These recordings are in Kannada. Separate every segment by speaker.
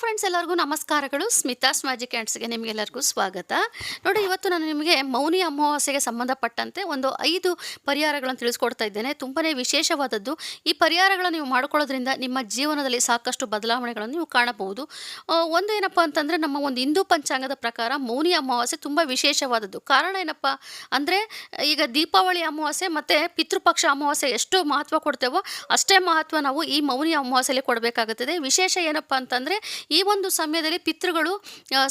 Speaker 1: for ಫ್ರೆಂಡ್ಸ್, ಎಲ್ಲರಿಗೂ ನಮಸ್ಕಾರಗಳು. ಸ್ಮಿತಾಸ್ ಮ್ಯಾಜಿಕ್ ಆ್ಯಂಡ್ಸ್ಗೆ ನಿಮಗೆಲ್ಲರಿಗೂ ಸ್ವಾಗತ. ನೋಡಿ, ಇವತ್ತು ನಾನು ನಿಮಗೆ ಮೌನಿ ಅಮಾವಾಸ್ಯೆಗೆ ಸಂಬಂಧಪಟ್ಟಂತೆ ಒಂದು ಐದು ಪರಿಹಾರಗಳನ್ನು ತಿಳಿಸ್ಕೊಡ್ತಾ ಇದ್ದೇನೆ. ತುಂಬಾ ವಿಶೇಷವಾದದ್ದು. ಈ ಪರಿಹಾರಗಳನ್ನು ನೀವು ಮಾಡ್ಕೊಳ್ಳೋದ್ರಿಂದ ನಿಮ್ಮ ಜೀವನದಲ್ಲಿ ಸಾಕಷ್ಟು ಬದಲಾವಣೆಗಳನ್ನು ನೀವು ಕಾಣಬಹುದು. ಒಂದು ಏನಪ್ಪ ಅಂತಂದರೆ, ನಮ್ಮ ಒಂದು ಹಿಂದೂ ಪಂಚಾಂಗದ ಪ್ರಕಾರ ಮೌನಿ ಅಮಾವಾಸ್ಯೆ ತುಂಬ ವಿಶೇಷವಾದದ್ದು. ಕಾರಣ ಏನಪ್ಪ ಅಂದರೆ, ಈಗ ದೀಪಾವಳಿ ಅಮಾವಾಸ್ಯೆ ಮತ್ತು ಪಿತೃಪಕ್ಷ ಅಮಾವಾಸ್ಯೆ ಎಷ್ಟು ಮಹತ್ವ ಕೊಡ್ತೇವೋ ಅಷ್ಟೇ ಮಹತ್ವ ನಾವು ಈ ಮೌನಿ ಅಮಾವಾಸ್ಯೆಯಲ್ಲಿ ಕೊಡಬೇಕಾಗುತ್ತದೆ. ವಿಶೇಷ ಏನಪ್ಪ ಅಂತಂದರೆ, ಈ ಒಂದು ಸಮಯದಲ್ಲಿ ಪಿತೃಗಳು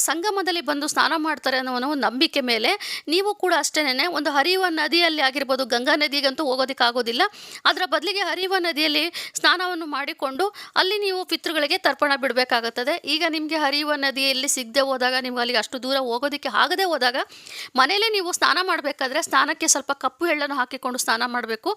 Speaker 1: ಸಂಗಮದಲ್ಲಿ ಬಂದು ಸ್ನಾನ ಮಾಡ್ತಾರೆ ಅನ್ನೋ ಒಂದು ನಂಬಿಕೆ ಮೇಲೆ ನೀವು ಕೂಡ ಅಷ್ಟೇನೆ ಒಂದು ಹರಿಯುವ ನದಿಯಲ್ಲಿ ಆಗಿರ್ಬೋದು, ಗಂಗಾ ನದಿಗಂತೂ ಹೋಗೋದಕ್ಕಾಗೋದಿಲ್ಲ ಅದರ ಬದಲಿಗೆ ಹರಿಯುವ ನದಿಯಲ್ಲಿ ಸ್ನಾನವನ್ನು ಮಾಡಿಕೊಂಡು ಅಲ್ಲಿ ನೀವು ಪಿತೃಗಳಿಗೆ ತರ್ಪಣ ಬಿಡಬೇಕಾಗುತ್ತದೆ. ಈಗ ನಿಮಗೆ ಹರಿಯುವ ನದಿಯಲ್ಲಿ ಸಿಗದೆ ಹೋದಾಗ ನಿಮ್ಗೆ ಅಲ್ಲಿಗೆ ಅಷ್ಟು ದೂರ ಹೋಗೋದಕ್ಕೆ ಆಗದೆ ಹೋದಾಗ ಮನೆಯಲ್ಲೇ ನೀವು ಸ್ನಾನ ಮಾಡಬೇಕಾದ್ರೆ ಸ್ನಾನಕ್ಕೆ ಸ್ವಲ್ಪ ಕಪ್ಪು ಎಳ್ಳನ್ನು ಹಾಕಿಕೊಂಡು ಸ್ನಾನ ಮಾಡಬೇಕು.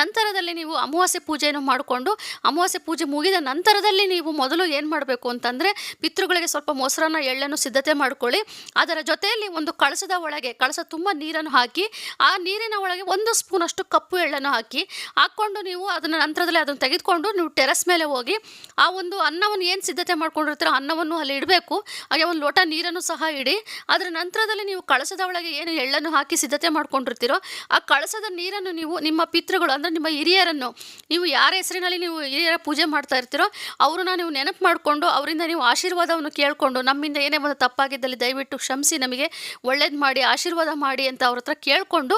Speaker 1: ನಂತರದಲ್ಲಿ ನೀವು ಅಮಾವಾಸ್ಯೆ ಪೂಜೆಯನ್ನು ಮಾಡಿಕೊಂಡು ಅಮಾವಾಸ್ಯೆ ಪೂಜೆ ಮುಗಿದ ನಂತರದಲ್ಲಿ ನೀವು ಮೊದಲು ಏನು ಮಾಡಬೇಕು ಅಂತಂದರೆ ಪಿತೃಗಳಿಗೆ ಸ್ವಲ್ಪ ಮೊಸರನ್ನ, ಎಳ್ಳನ್ನು ಸಿದ್ಧತೆ ಮಾಡ್ಕೊಳ್ಳಿ. ಅದರ ಜೊತೆಯಲ್ಲಿ ಒಂದು ಕಳಸದ ಒಳಗೆ, ಕಳಸ ತುಂಬ ನೀರನ್ನು ಹಾಕಿ, ಆ ನೀರಿನ ಒಳಗೆ ಒಂದು ಸ್ಪೂನಷ್ಟು ಕಪ್ಪು ಎಳ್ಳನ್ನು ಹಾಕಿ, ಹಾಕ್ಕೊಂಡು ನೀವು ಅದನ್ನು ನಂತರದಲ್ಲಿ ಅದನ್ನು ತೆಗೆದುಕೊಂಡು ನೀವು ಟೆರೆಸ್ ಮೇಲೆ ಹೋಗಿ, ಆ ಒಂದು ಅನ್ನವನ್ನು ಏನು ಸಿದ್ಧತೆ ಮಾಡ್ಕೊಂಡಿರ್ತೀರೋ ಅನ್ನವನ್ನು ಅಲ್ಲಿ ಇಡಬೇಕು. ಹಾಗೆ ಒಂದು ಲೋಟ ನೀರನ್ನು ಸಹ ಇಡಿ. ಅದರ ನಂತರದಲ್ಲಿ ನೀವು ಕಳಸದ ಒಳಗೆ ಏನು ಎಳ್ಳನ್ನು ಹಾಕಿ ಸಿದ್ಧತೆ ಮಾಡ್ಕೊಂಡಿರ್ತೀರೋ, ಆ ಕಳಸದ ನೀರನ್ನು ನೀವು ನಿಮ್ಮ ಪಿತೃಗಳು ಅಂದರೆ ನಿಮ್ಮ ಹಿರಿಯರನ್ನು, ನೀವು ಯಾರ ಹೆಸರಿನಲ್ಲಿ ನೀವು ಹಿರಿಯರ ಪೂಜೆ ಮಾಡ್ತಾ ಇರ್ತೀರೋ, ಅವ್ರನ್ನ ನೀವು ನೆನಪು ಮಾಡಿಕೊಂಡು, ಅವರಿಂದ ನೀವು ಆಶೀರ್ವಾದವನ್ನು ಕೇಳಿಕೊಂಡು ನಮ್ಮಿಂದ ಏನೇ ಒಂದು ತಪ್ಪಾಗಿದ್ದಲ್ಲಿ ದಯವಿಟ್ಟು ಕ್ಷಮಿಸಿ ನಮಗೆ ಒಳ್ಳೇದು ಮಾಡಿ, ಆಶೀರ್ವಾದ ಮಾಡಿ ಅಂತ ಅವ್ರ ಹತ್ರ ಕೇಳಿಕೊಂಡು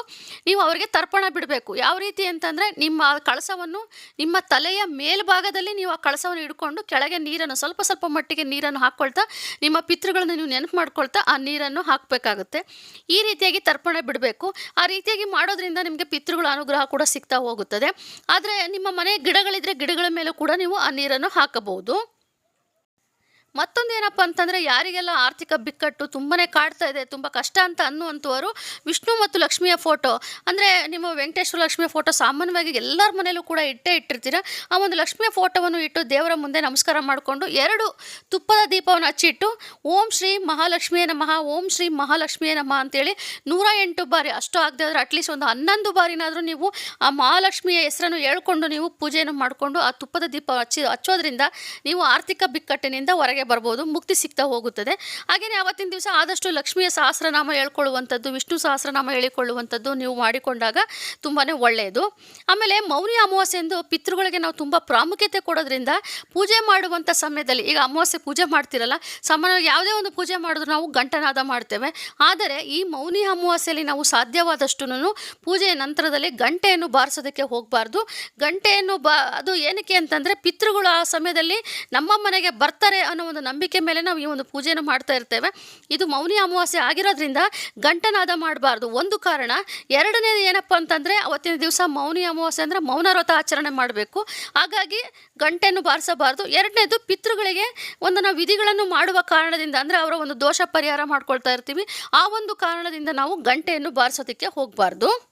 Speaker 1: ನೀವು ಅವರಿಗೆ ತರ್ಪಣ ಬಿಡಬೇಕು. ಯಾವ ರೀತಿ ಅಂತಂದರೆ ನಿಮ್ಮ ಕಳಸವನ್ನು ನಿಮ್ಮ ತಲೆಯ ಮೇಲ್ಭಾಗದಲ್ಲಿ ನೀವು ಆ ಕಳಸವನ್ನು ಹಿಡ್ಕೊಂಡು ಕೆಳಗೆ ನೀರನ್ನು ಸ್ವಲ್ಪ ಸ್ವಲ್ಪ ಮಟ್ಟಿಗೆ ನೀರನ್ನು ಹಾಕ್ಕೊಳ್ತಾ ನಿಮ್ಮ ಪಿತೃಗಳನ್ನು ನೀವು ನೆನಪು ಮಾಡ್ಕೊಳ್ತಾ ಆ ನೀರನ್ನು ಹಾಕಬೇಕಾಗುತ್ತೆ. ಈ ರೀತಿಯಾಗಿ ತರ್ಪಣ ಬಿಡಬೇಕು. ಆ ರೀತಿಯಾಗಿ ಮಾಡೋದ್ರಿಂದ ನಿಮಗೆ ಪಿತೃಗಳ ಅನುಗ್ರಹ ಕೂಡ ಸಿಗ್ತಾ ಹೋಗುತ್ತದೆ. ಆದರೆ ನಿಮ್ಮ ಮನೆ ಗಿಡಗಳಿದ್ರೆ ಗಿಡಗಳ ಮೇಲೂ ಕೂಡ ನೀವು ಆ ನೀರನ್ನು ಹಾಕಬಹುದು. ಮತ್ತೊಂದು ಏನಪ್ಪ ಅಂತಂದರೆ ಯಾರಿಗೆಲ್ಲ ಆರ್ಥಿಕ ಬಿಕ್ಕಟ್ಟು ತುಂಬಾ ಕಾಡ್ತಾ ಇದೆ, ತುಂಬ ಕಷ್ಟ ಅಂತ ಅನ್ನುವಂಥವರು ವಿಷ್ಣು ಮತ್ತು ಲಕ್ಷ್ಮಿಯ ಫೋಟೋ. ಅಂದರೆ ನಿಮ್ಮ ವೆಂಕಟೇಶ್ವರ ಲಕ್ಷ್ಮಿಯ ಫೋಟೋ ಸಾಮಾನ್ಯವಾಗಿ ಎಲ್ಲರ ಮನೆಯಲ್ಲೂ ಕೂಡ ಇಟ್ಟೇ ಇಟ್ಟಿರ್ತೀರ. ಆ ಒಂದು ಲಕ್ಷ್ಮಿಯ ಫೋಟೋವನ್ನು ಇಟ್ಟು ದೇವರ ಮುಂದೆ ನಮಸ್ಕಾರ ಮಾಡಿಕೊಂಡು ಎರಡು ತುಪ್ಪದ ದೀಪವನ್ನು ಹಚ್ಚಿಟ್ಟು ಓಂ ಶ್ರೀ ಮಹಾಲಕ್ಷ್ಮಿಯ ನಮಃ, ಓಂ ಶ್ರೀ ಮಹಾಲಕ್ಷ್ಮಿಯ ನಮಃ ಅಂತೇಳಿ ನೂರ ಎಂಟು ಬಾರಿ, ಅಷ್ಟು ಆಗದೆ ಆದರೆ ಅಟ್ಲೀಸ್ಟ್ ಒಂದು ಹನ್ನೊಂದು ಬಾರಿನಾದರೂ ನೀವು ಆ ಮಹಾಲಕ್ಷ್ಮಿಯ ಹೆಸರನ್ನು ಹೇಳ್ಕೊಂಡು ನೀವು ಪೂಜೆಯನ್ನು ಮಾಡಿಕೊಂಡು ಆ ತುಪ್ಪದ ದೀಪ ಹಚ್ಚಿ, ಹಚ್ಚೋದ್ರಿಂದ ನೀವು ಆರ್ಥಿಕ ಬಿಕ್ಕಟ್ಟಿನಿಂದ ಹೊರಗೆ ಬರ್ಬೋದು, ಮುಕ್ತಿ ಸಿಗ್ತಾ ಹೋಗುತ್ತದೆ. ಹಾಗೆಯೇ ಅವತ್ತಿನ ದಿವಸ ಆದಷ್ಟು ಲಕ್ಷ್ಮಿಯ ಸಹಸ್ರನಾಮ ಹೇಳ್ಕೊಳ್ಳುವಂಥದ್ದು, ವಿಷ್ಣು ಸಹಸ್ರನಾಮ ಹೇಳಿಕೊಳ್ಳುವಂಥದ್ದು ನೀವು ಮಾಡಿಕೊಂಡಾಗ ತುಂಬಾ ಒಳ್ಳೆಯದು. ಆಮೇಲೆ ಮೌನಿ ಅಮಾವಾಸ್ಯೆ ಎಂದು ಪಿತೃಗಳಿಗೆ ನಾವು ತುಂಬ ಪ್ರಾಮುಖ್ಯತೆ ಕೊಡೋದ್ರಿಂದ ಪೂಜೆ ಮಾಡುವಂಥ ಸಮಯದಲ್ಲಿ, ಈಗ ಅಮಾವಾಸ್ಯೆ ಪೂಜೆ ಮಾಡ್ತಿರಲ್ಲ, ಸಾಮಾನ್ಯವಾಗಿ ಯಾವುದೇ ಒಂದು ಪೂಜೆ ಮಾಡಿದ್ರು ನಾವು ಗಂಟನಾದ ಮಾಡ್ತೇವೆ. ಆದರೆ ಈ ಮೌನಿ ಅಮಾವಾಸ್ಯೆಯಲ್ಲಿ ನಾವು ಸಾಧ್ಯವಾದಷ್ಟು ಪೂಜೆಯ ನಂತರದಲ್ಲಿ ಗಂಟೆಯನ್ನು ಬಾರಿಸೋದಕ್ಕೆ ಹೋಗಬಾರ್ದು. ಗಂಟೆಯನ್ನು ಬಾ, ಅದು ಏನಕ್ಕೆ ಅಂತಂದರೆ ಪಿತೃಗಳು ಆ ಸಮಯದಲ್ಲಿ ನಮ್ಮ ಮನೆಗೆ ಬರ್ತಾರೆ ಅನ್ನೋ ಒಂದು ನಂಬಿಕೆ ಮೇಲೆ ನಾವು ಈ ಒಂದು ಪೂಜೆಯನ್ನು ಮಾಡ್ತಾ ಇರ್ತೇವೆ. ಇದು ಮೌನಿ ಅಮಾವಾಸ್ಯೆ ಆಗಿರೋದ್ರಿಂದ ಗಂಟನಾದ ಮಾಡಬಾರ್ದು. ಒಂದು ಕಾರಣ, ಎರಡನೇದು ಏನಪ್ಪ ಅಂತಂದರೆ ಅವತ್ತಿನ ದಿವಸ ಮೌನಿ ಅಮಾವಾಸ್ಯೆ ಅಂದರೆ ಮೌನ ವ್ರತ ಆಚರಣೆ ಮಾಡಬೇಕು. ಹಾಗಾಗಿ ಗಂಟೆಯನ್ನು ಬಾರಿಸಬಾರ್ದು. ಎರಡನೇದು ಪಿತೃಗಳಿಗೆ ಒಂದು ನಾವು ವಿಧಿಗಳನ್ನು ಮಾಡುವ ಕಾರಣದಿಂದ ಅಂದರೆ ಅವರ ಒಂದು ದೋಷ ಪರಿಹಾರ ಮಾಡ್ಕೊಳ್ತಾ ಇರ್ತೀವಿ. ಆ ಒಂದು ಕಾರಣದಿಂದ ನಾವು ಗಂಟೆಯನ್ನು ಬಾರಿಸೋದಕ್ಕೆ ಹೋಗಬಾರ್ದು.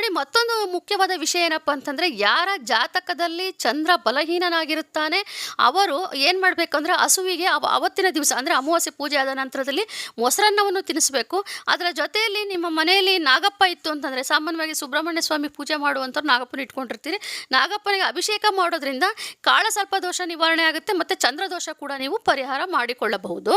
Speaker 1: ನೋಡಿ, ಮತ್ತೊಂದು ಮುಖ್ಯವಾದ ವಿಷಯ ಏನಪ್ಪ ಅಂತಂದರೆ, ಯಾರ ಜಾತಕದಲ್ಲಿ ಚಂದ್ರ ಬಲಹೀನನಾಗಿರುತ್ತಾನೆ, ಅವರು ಏನು ಮಾಡಬೇಕಂದ್ರೆ, ಹಸುವಿಗೆ ಅವ, ಅವತ್ತಿನ ದಿವಸ, ಅಂದರೆ ಅಮಾವಾಸ್ಯೆ ಪೂಜೆ ಆದ ನಂತರದಲ್ಲಿ ಮೊಸರನ್ನವನ್ನು ತಿನ್ನಿಸ್ಬೇಕು ಅದರ ಜೊತೆಯಲ್ಲಿ ನಿಮ್ಮ ಮನೆಯಲ್ಲಿ ನಾಗಪ್ಪ ಇತ್ತು ಅಂತಂದರೆ, ಸಾಮಾನ್ಯವಾಗಿ ಸುಬ್ರಹ್ಮಣ್ಯ ಸ್ವಾಮಿ ಪೂಜೆ ಮಾಡುವಂಥವ್ರು ನಾಗಪ್ಪನ ಇಟ್ಕೊಂಡಿರ್ತೀರಿ. ನಾಗಪ್ಪನಿಗೆ ಅಭಿಷೇಕ ಮಾಡೋದ್ರಿಂದ ಕಾಳ ಸ್ವಲ್ಪ ದೋಷ ನಿವಾರಣೆ ಆಗುತ್ತೆ, ಮತ್ತು ಚಂದ್ರದೋಷ ಕೂಡ ನೀವು ಪರಿಹಾರ ಮಾಡಿಕೊಳ್ಳಬಹುದು.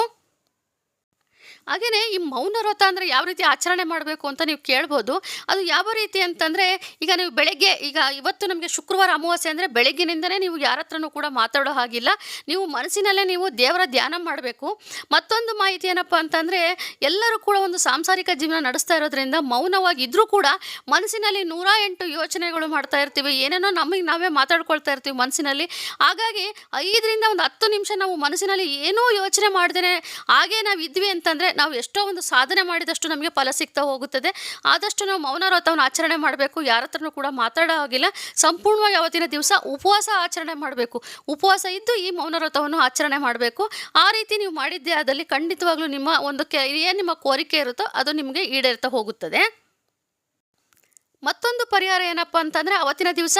Speaker 1: ಹಾಗೆಯೇ ಈ ಮೌನ ವ್ರತ ಅಂದರೆ ಯಾವ ರೀತಿ ಆಚರಣೆ ಮಾಡಬೇಕು ಅಂತ ನೀವು ಕೇಳ್ಬೋದು. ಅದು ಯಾವ ರೀತಿ ಅಂತಂದರೆ ಈಗ ನೀವು ಬೆಳಗ್ಗೆ, ಈಗ ಇವತ್ತು ನಮಗೆ ಶುಕ್ರವಾರ ಅಮಾವಾಸ್ಯೆ ಅಂದರೆ ಬೆಳಗ್ಗಿನಿಂದನೇ ನೀವು ಯಾರ ಹತ್ರನೂ ಕೂಡ ಮಾತಾಡೋ ಹಾಗಿಲ್ಲ. ನೀವು ಮನಸ್ಸಿನಲ್ಲೇ ನೀವು ದೇವರ ಧ್ಯಾನ ಮಾಡಬೇಕು. ಮತ್ತೊಂದು ಮಾಹಿತಿ ಏನಪ್ಪ ಅಂತಂದರೆ ಎಲ್ಲರೂ ಕೂಡ ಒಂದು ಸಾಂಸಾರಿಕ ಜೀವನ ನಡೆಸ್ತಾ ಇರೋದ್ರಿಂದ ಮೌನವಾಗಿದ್ದರೂ ಕೂಡ ಮನಸ್ಸಿನಲ್ಲಿ ನೂರ ಎಂಟು ಯೋಚನೆಗಳು ಮಾಡ್ತಾ ಇರ್ತೀವಿ. ಏನೇನೋ ನಮಗೆ ನಾವೇ ಮಾತಾಡ್ಕೊಳ್ತಾ ಇರ್ತೀವಿ ಮನಸ್ಸಿನಲ್ಲಿ. ಹಾಗಾಗಿ ಐದರಿಂದ ಒಂದು ಹತ್ತು ನಿಮಿಷ ನಾವು ಮನಸ್ಸಿನಲ್ಲಿ ಏನೂ ಯೋಚನೆ ಮಾಡ್ದೇನೆ ಹಾಗೇ ನಾವು ಇದ್ವಿ ಅಂತಂದರೆ ನಾವು ಎಷ್ಟೋ ಒಂದು ಸಾಧನೆ ಮಾಡಿದಷ್ಟು ನಮಗೆ ಫಲ ಸಿಗ್ತಾ ಹೋಗುತ್ತದೆ. ಆದಷ್ಟು ನಾವು ಮೌನ ವ್ರತವನ್ನು ಆಚರಣೆ ಮಾಡಬೇಕು. ಯಾರ ಹತ್ರನೂ ಕೂಡ ಮಾತಾಡೋ ಹಾಗಿಲ್ಲ. ಸಂಪೂರ್ಣವಾಗಿ ಅವತ್ತಿನ ದಿವಸ ಉಪವಾಸ ಆಚರಣೆ ಮಾಡಬೇಕು. ಉಪವಾಸ ಇದ್ದು ಈ ಮೌನ ವ್ರತವನ್ನು ಆಚರಣೆ ಮಾಡಬೇಕು. ಆ ರೀತಿ ನೀವು ಮಾಡಿದ್ದೇ ಆದಲ್ಲಿ ಖಂಡಿತವಾಗ್ಲೂ ನಿಮ್ಮ ಒಂದು ಕೆ ಏನು ನಿಮ್ಮ ಕೋರಿಕೆ ಇರುತ್ತೋ ಅದು ನಿಮಗೆ ಈಡೇರ್ತಾ ಹೋಗುತ್ತದೆ. ಮತ್ತೊಂದು ಪರಿಹಾರ ಏನಪ್ಪ ಅಂತಂದರೆ ಅವತ್ತಿನ ದಿವಸ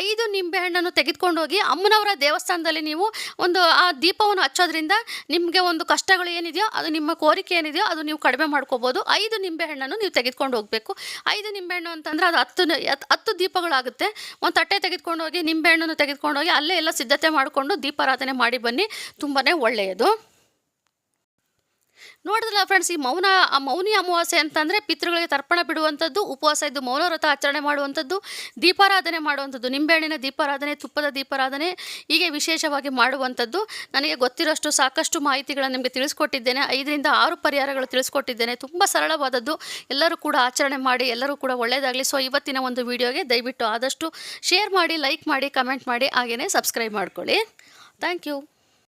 Speaker 1: ಐದು ನಿಂಬೆಹಣ್ಣನ್ನು ತೆಗೆದುಕೊಂಡು ಹೋಗಿ ಅಮ್ಮನವರ ದೇವಸ್ಥಾನದಲ್ಲಿ ನೀವು ಒಂದು ಆ ದೀಪವನ್ನು ಹಚ್ಚೋದ್ರಿಂದ ನಿಮಗೆ ಒಂದು ಕಷ್ಟಗಳು ಏನಿದೆಯೋ, ಅದು ನಿಮ್ಮ ಕೋರಿಕೆ ಏನಿದೆಯೋ, ಅದು ನೀವು ಕಡಿಮೆ ಮಾಡ್ಕೋಬೋದು. ಐದು ನಿಂಬೆಹಣ್ಣನ್ನು ನೀವು ತೆಗೆದುಕೊಂಡು ಹೋಗಬೇಕು. ಐದು ನಿಂಬೆಹಣ್ಣು ಅಂತಂದರೆ ಅದು ಹತ್ತು ಹತ್ತು ದೀಪಗಳಾಗುತ್ತೆ. ಒಂದು ತಟ್ಟೆ ತೆಗೆದುಕೊಂಡು ಹೋಗಿ ನಿಂಬೆಹಣ್ಣನ್ನು ತೆಗೆದುಕೊಂಡು ಹೋಗಿ ಅಲ್ಲೇ ಎಲ್ಲ ಸಿದ್ಧತೆ ಮಾಡಿಕೊಂಡು ದೀಪಾರಾಧನೆ ಮಾಡಿ ಬನ್ನಿ. ತುಂಬಾ ಒಳ್ಳೆಯದು. ನೋಡಿದ್ರಲ್ಲ ಫ್ರೆಂಡ್ಸ್ ಈ ಮೌನ, ಆ ಮೌನಿ ಅಮಾವಾಸ್ಯೆ ಅಂತಂದರೆ ಪಿತೃಗಳಿಗೆ ತರ್ಪಣ ಬಿಡುವಂಥದ್ದು, ಉಪವಾಸ ಇದ್ದು ಮೌನವ್ರತ ಆಚರಣೆ ಮಾಡುವಂಥದ್ದು, ದೀಪಾರಾಧನೆ ಮಾಡುವಂಥದ್ದು, ನಿಂಬೆಹಣ್ಣಿನ ದೀಪಾರಾಧನೆ, ತುಪ್ಪದ ದೀಪಾರಾಧನೆ ಹೀಗೆ ವಿಶೇಷವಾಗಿ ಮಾಡುವಂಥದ್ದು. ನನಗೆ ಗೊತ್ತಿರೋಷ್ಟು ಸಾಕಷ್ಟು ಮಾಹಿತಿಗಳನ್ನು ನಿಮಗೆ ತಿಳಿಸ್ಕೊಟ್ಟಿದ್ದೇನೆ. ಐದರಿಂದ ಆರು ಪರಿಹಾರಗಳು ತಿಳಿಸ್ಕೊಟ್ಟಿದ್ದೇನೆ. ತುಂಬ ಸರಳವಾದದ್ದು. ಎಲ್ಲರೂ ಕೂಡ ಆಚರಣೆ ಮಾಡಿ, ಎಲ್ಲರೂ ಕೂಡ ಒಳ್ಳೆಯದಾಗಲಿ ಸೊ ಇವತ್ತಿನ ಒಂದು ವಿಡಿಯೋಗೆ ದಯವಿಟ್ಟು ಆದಷ್ಟು ಶೇರ್ ಮಾಡಿ ಲೈಕ್ ಮಾಡಿ ಕಮೆಂಟ್ ಮಾಡಿ ಹಾಗೆಯೇ ಸಬ್ಸ್ಕ್ರೈಬ್ ಮಾಡ್ಕೊಳ್ಳಿ. Thank you